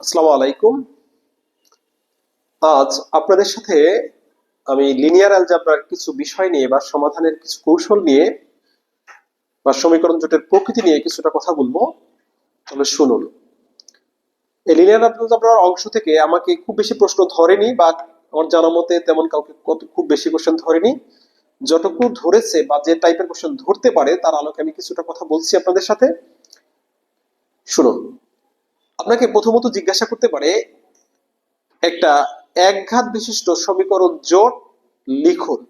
আসসালামু আলাইকুম। আজ আপনাদের সাথে আমি লিনিয়ার অ্যালজাবরার কিছু বিষয় নিয়ে বা সমাধানের কিছু কৌশল নিয়ে বা সমীকরণ জোটের প্রকৃতি নিয়ে কিছুটা কথা বলব। তবে শুনুন। এই লিনিয়ার অ্যালজাবরার অংশ থেকে আমাকে খুব বেশি প্রশ্ন ধরেনি বা আমার জানা মতে তেমন কাউকে কত খুব বেশি কোশ্চেন ধরেনি। যতটুকু ধরেছে বা যে টাইপের কোশ্চেন ধরতে পারে, তার আলোকে আমি কিছুটা কথা বলছি আপনাদের সাথে। শুনুন। আপনাকে প্রথমত জিজ্ঞাসা করতে পারে একটা একঘাত বিশিষ্ট সমীকরণ জোট লিখুন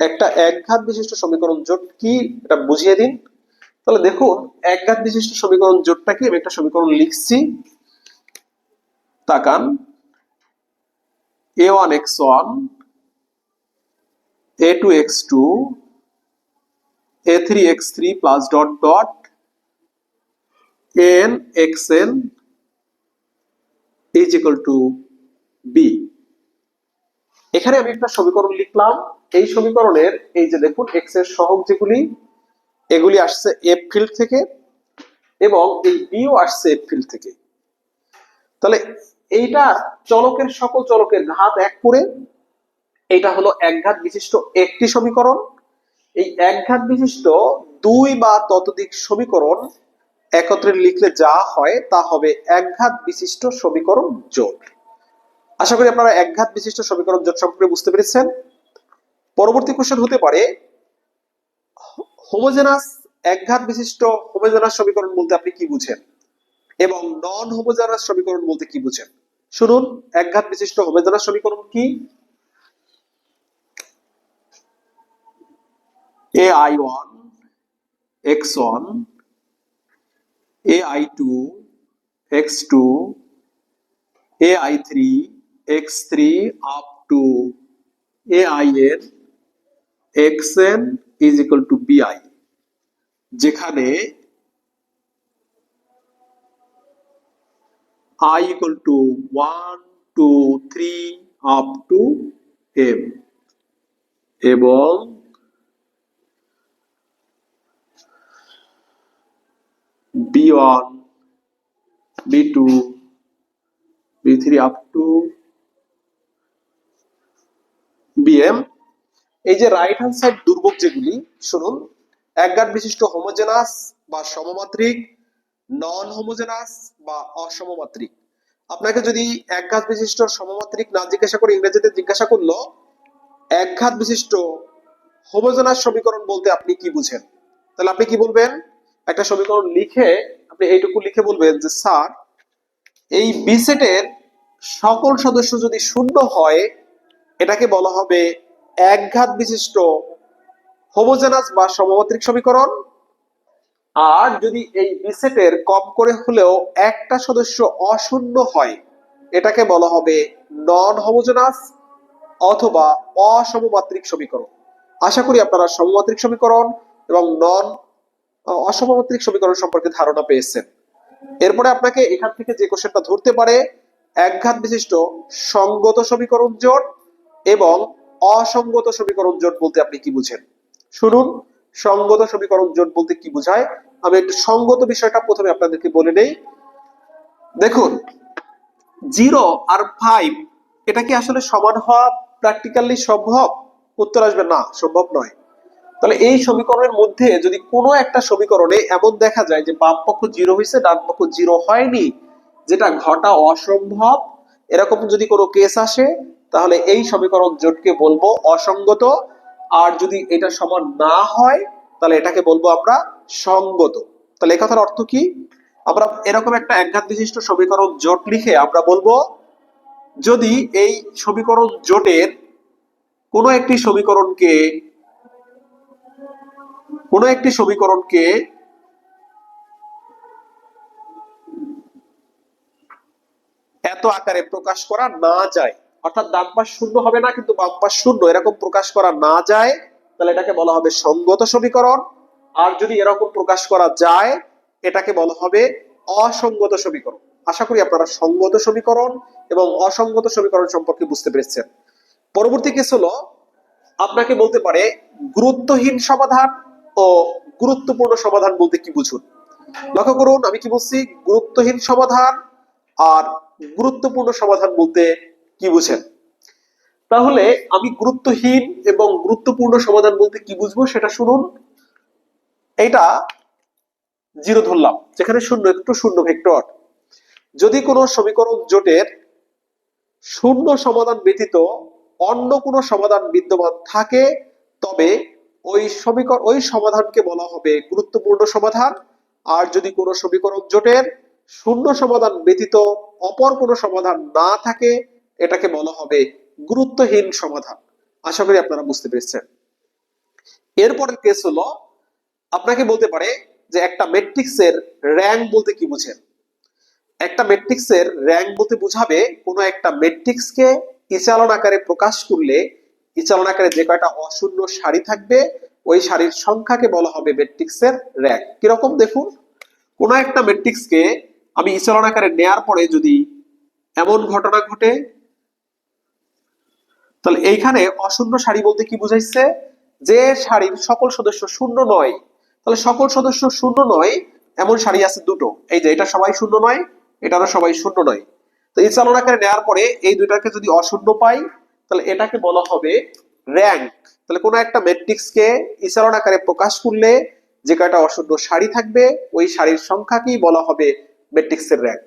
একটা একঘাত বিশিষ্ট সমীকরণ জোট কি? এটা বুঝিয়ে দিন। তাহলে দেখুন, একঘাত বিশিষ্ট সমীকরণ জোটটা কি? আমি একটা সমীকরণ লিখছি। তাকান। A one X one, A two X two, A three X three plus dot dot n xn is equal to b. এখানে আমি একটা সমীকরণ লিখলাম। এই সমীকরণের এই যে দেখুন, x এর সহগ যেগুলি, এগুলি আসছে f ফিল্ড থেকে এবং এই b ও আসছে f ফিল্ড থেকে। তাহলে এইটা চলকের সকল চলকের ঘাত এক করে এইটা হলো একঘাত বিশিষ্ট একটি সমীকরণ। এই একঘাত বিশিষ্ট দুই বা ততোধিক সমীকরণ একত্রে লিখলে যা হয় তা হবে একঘাত বিশিষ্ট সমীকরণ জোট আশা করি আপনারা একঘাত বিশিষ্ট সমীকরণ জোট সম্পর্কে বুঝতে পেরেছেন। পরবর্তী কোশ্চেন হতে পারে, হোমোজেনাস একঘাত বিশিষ্ট হোমোজেনাস সমীকরণ বলতে আপনি কি বুঝেন? এবং নন হোমোজেনাস সমীকরণ বলতে কি বুঝেন? শুনুন, একঘাত বিশিষ্ট হোমোজেনাস সমীকরণ কি? A I one X one AI2, X2, AI3, X3 up to AIN, XN is equal to BI যেখানে I equal to 1, 2, 3 up to M এবং B1, B2, B3 up to BM এই যে রাইট হ্যান্ড সাইড দুর্ভোগ যেগুলি শুনুন একগাট বিশিষ্ট homogeneous বা সমমাত্রিক নন homogeneous বা অসমমাত্রিক। আপনাকে যদি একঘাত বিশিষ্ট সমমাত্রিক না জিজ্ঞাসা করে ইংরেজিতে জিজ্ঞাসা করল একঘাত বিশিষ্ট হোমোজেনাস সমীকরণ বলতে আপনি কি বুঝেন? তাহলে আপনি কি বলবেন? একটা সমীকরণ লিখে আপনি এইটুকু লিখে বলবেন যে, স্যার, এই বি সেটের সকল সদস্য যদি শূন্য হয়, এটাকে বলা হবে একঘাত বিশিষ্ট হোমোজেনাস বা সমমাত্রিক সমীকরণ। আর যদি এই বি সেটের কম করে হলেও একটা সদস্য অশূন্য হয়, এটাকে বলা হবে নন হোমোজেনাস অথবা অসমমাত্রিক সমীকরণ। আশা করি আপনারা সমমাত্রিক সমীকরণ এবং নন অসমমাত্রিক সমীকরণ সম্পর্কে ধারণা পেয়েছেন। এরপরে আপনাকে এখান থেকে যে কোশ্চেনটা ধরতে পারে একঘাত বিশিষ্ট সঙ্গত সমীকরণ জোট এবং অসঙ্গত সমীকরণ জোট বলতে আপনি কি বুঝেন? শুনুন, সঙ্গত সমীকরণ জোট বলতে কি বোঝায়? আমি একটু সঙ্গত বিষয়টা প্রথমে আপনাদেরকে বলে নেই। দেখুন, জিরো আর ফাইভ, এটা কি আসলে সমান হওয়া প্র্যাকটিক্যালি সম্ভব? উত্তর আসবে না, সম্ভব নয়। তাহলে এই সমীকরণের মধ্যে যদি কোনো একটা সমীকরণে এমন দেখা যায় যে বাম পক্ষ জিরো হয়েছে, ডান পক্ষ জিরো হয়নি, যেটা ঘটা অসম্ভব, এরকম যদি কোনো কেস আসে, তাহলে এই সমীকরণ জোটকে বলব অসঙ্গত। আর যদি এটা সমান না হয়, তাহলে এটাকে বলব আমরা সঙ্গত। তাহলে এই কথার অর্থ কি? আমরা এরকম একটা একঘাত বিশিষ্ট সমীকরণ জোট লিখে আমরা বলব, যদি এই সমীকরণ জোটের কোনো একটি সমীকরণকে কোন একটি সমীকরণকে এত আকারে প্রকাশ করা না যায়। অর্থাৎ ডান পাশ শূন্য হবে না, কিন্তু বাম পাশ শূন্য। এরকম প্রকাশ করা না যায়, তাহলে এটাকে বলা হবে সঙ্গত সমীকরণ। আর যদি এরকম প্রকাশ করা যায়, এটাকে বলা হবে অসঙ্গত সমীকরণ। আশা করি আপনারা সঙ্গত সমীকরণ এবং অসঙ্গত সমীকরণ সম্পর্কে বুঝতে পেরেছেন। পরবর্তী কেস হলো আপনাকে বলতে পারে গুরুত্বহীন সমাধান ও গুরুত্বপূর্ণ সমাধান বলতে কি বুঝুন? লক্ষ্য করুন, আমি কি বলছি? গুরুত্বহীন সমাধান আর গুরুত্বপূর্ণ সমাধান বলতে কি বুঝেন? তাহলে আমি গুরুত্বহীন এবং গুরুত্বপূর্ণ সমাধান বলতে কি বুঝব সেটা শুনুন। এটা জিরো ধরলাম, যেখানে শূন্য একটু শূন্য ভেক্টর। যদি কোনো সমীকরণ জোটের শূন্য সমাধান ব্যতীত অন্য কোনো সমাধান বিদ্যমান থাকে, তবে ওই সমীকরণ, ওই সমাধানকে বলা হবে গুরুত্বপূর্ণ সমাধান। আর যদি কোনো সমীকরণ জোটের শূন্য সমাধান ব্যতীত অপর কোনো সমাধান না থাকে, এটাকে বলা হবে গুরুত্বহীন সমাধান। আশা করি আপনারা বুঝতে পেরেছেন। এরপরের কেস হলো, আপনাকে বলতে পারে যে একটা ম্যাট্রিক্সের র্যাঙ্ক বলতে কি বুঝেন? একটা ম্যাট্রিক্সের র্যাঙ্ক বলতে বোঝাবে কোনো একটা ম্যাট্রিক্সকে ইচালন আকারে প্রকাশ করলে ইচালন আকারে যে কয়টা অশূন্য সারি থাকবে, ওই সারির সংখ্যাকে বলা হবে ম্যাট্রিক্সের র্যাক কীরকম দেখুন? কোনো একটা ম্যাট্রিক্সকে আমি ইচালন আকারে নেয়ার পরে যদি এমন ঘটনা ঘটে, তাহলে এইখানে অশূন্য সারি বলতে কি বুঝাইছে? যে সারির সকল সদস্য শূন্য নয়, তাহলে সকল সদস্য শূন্য নয়, এমন সারি আছে দুটো। এই যে এটা সবাই শূন্য নয়, এটারও সবাই শূন্য নয়। তো এই চালন আকারে নেওয়ার পরে এই দুইটাকে যদি অশূন্য পাই, তাহলে এটাকে বলা হবে র্যাঙ্ক তাহলে কোনো একটা ম্যাট্রিক্সকে ইচালন আকারে প্রকাশ করলে যে কয়টা অশূন্য সারি থাকবে, ওই সারির সংখ্যাকেই বলা হবে ম্যাট্রিক্সের র্যাঙ্ক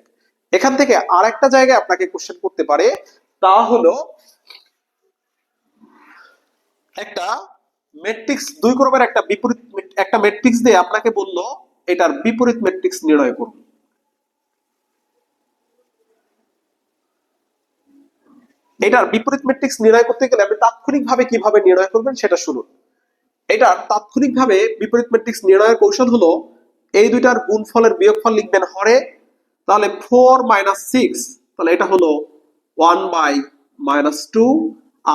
এখান থেকে আর একটা জায়গায় আপনাকে কোশ্চেন করতে পারে, তা হলো একটা ম্যাট্রিক্স দুই ক্রমের একটা বিপরীত, একটা ম্যাট্রিক্স দিয়ে আপনাকে বলল, এটার বিপরীত ম্যাট্রিক্স নির্ণয় করুন। এটার বিপরীত ম্যাট্রিক্স নির্ণয় করতে গেলে আপনি তাৎক্ষণিকভাবে কীভাবে নির্ণয় করবেন সেটা শুনুন। এটার তাৎক্ষণিকভাবে বিপরীত ম্যাট্রিক্স নির্ণয়ের কৌশল হলো, এই দুইটার গুণফলের বিয়োগফল লিখবেন হরে, তাহলে ফোর মাইনাস সিক্স তাহলে এটা হলো ওয়ান বাই মাইনাস টু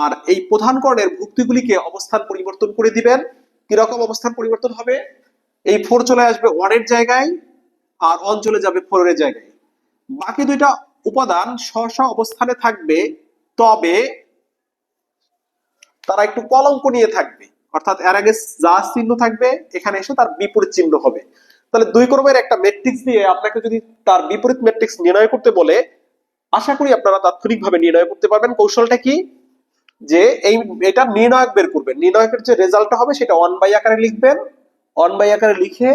আর এই প্রধান কর্ণের ভুক্তিগুলিকে অবস্থান পরিবর্তন করে দিবেন। কীরকম অবস্থান পরিবর্তন হবে? এই ফোর চলে আসবে ওয়ানের জায়গায়, আর ওয়ান চলে যাবে ফোরের জায়গায়। বাকি দুইটা উপাদান স্ব স্ব অবস্থানে থাকবে তবে তারা একটু কলঙ্ক নিয়ে থাকবে। অর্থাৎ এর আগে যা চিহ্ন থাকবে, এখানে এসে তার বিপরীত চিহ্ন হবে। তাহলে দুই ক্রমের একটা ম্যাট্রিক্স দিয়ে আপনাকে যদি তার বিপরীত ম্যাট্রিক্স নির্ণয় করতে বলে, আশা করি আপনারা তাৎক্ষণিকভাবে নির্ণয় করতে পারবেন। কৌশলটা কি? যে এই, এটা নির্ণায়ক বের করবেন। নির্ণায়কের যে রেজাল্টটা হবে, সেটা ওয়ান বাই আকারে লিখবেন। ওয়ান বাই আকারে লিখে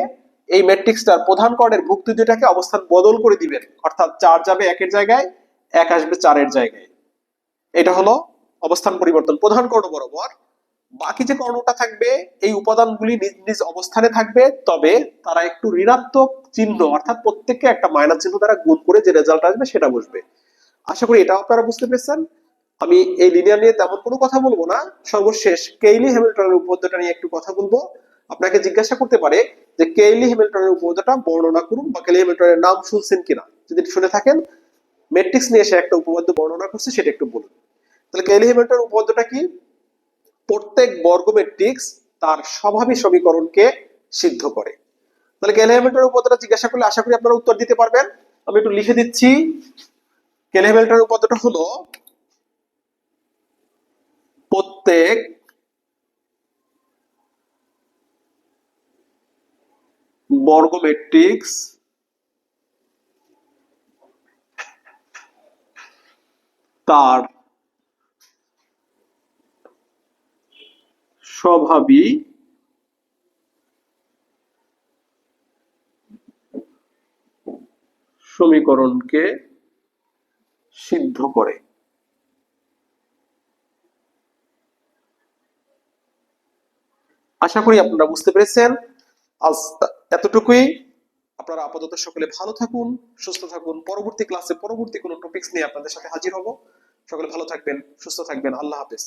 এই ম্যাট্রিক্সটার প্রধান কর্ণের ভুক্তি দুটাকে অবস্থান বদল করে দিবেন। অর্থাৎ চার যাবে একের জায়গায়, এক আসবে চারের জায়গায়। এটা হলো অবস্থান পরিবর্তন। প্রধান কর্ণ বরাবর। বাকি যে কর্ণটা থাকবে, এই উপাদানগুলি নিজ নিজ অবস্থানে থাকবে, তবে তারা একটু ঋণাত্মক চিহ্ন, অর্থাৎ প্রত্যেককে একটা মাইনাস চিহ্ন দ্বারা গুণ করে যে রেজাল্ট আসবে সেটা বসবে। আশা করি এটাও আপনারা বুঝতে পেরেছেন। আমি এই লিনিয়ার নিয়ে তেমন কোনো কথা বলব না। সর্বশেষ কেইলি হ্যামিল্টনের উপপাদ্যটা নিয়ে একটু কথা বলব। আপনাকে জিজ্ঞাসা করতে পারে যে কেইলি হ্যামিল্টনের উপপাদ্যটা বর্ণনা করুন বা কেইলি হ্যামিল্টনের নাম শুনছেন কিনা। যদি শুনে থাকেন ম্যাট্রিক্স নিয়ে এসে একটা উপপাদ্য বর্ণনা করছে, সেটা একটু বলুন। তাহলে হ্যামিল্টনের উপপাদ্যটা কি? প্রত্যেক বর্গ ম্যাট্রিক্স তার স্বভাবী সমীকরণকে সিদ্ধ করে। তাহলে হ্যামিল্টনের উপপাদ্যটা জিজ্ঞাসা করলে আশা করি আপনারা উত্তর দিতে পারবেন। আমি একটু লিখে দিচ্ছি। হ্যামিল্টনের উপপাদ্যটা হলো প্রত্যেক বর্গ ম্যাট্রিক্স তার স্বভাবী সমীকরণকে সিদ্ধ করে। আশা করি আপনারা বুঝতে পেরেছেন। আজ এতটুকুই। আপনারা আপাতত সকলে ভালো থাকুন, সুস্থ থাকুন। পরবর্তী ক্লাসে পরবর্তী কোনো টপিকস নিয়ে আপনাদের সাথে হাজির হব। সকলে ভালো থাকবেন, সুস্থ থাকবেন। আল্লাহ হাফেজ।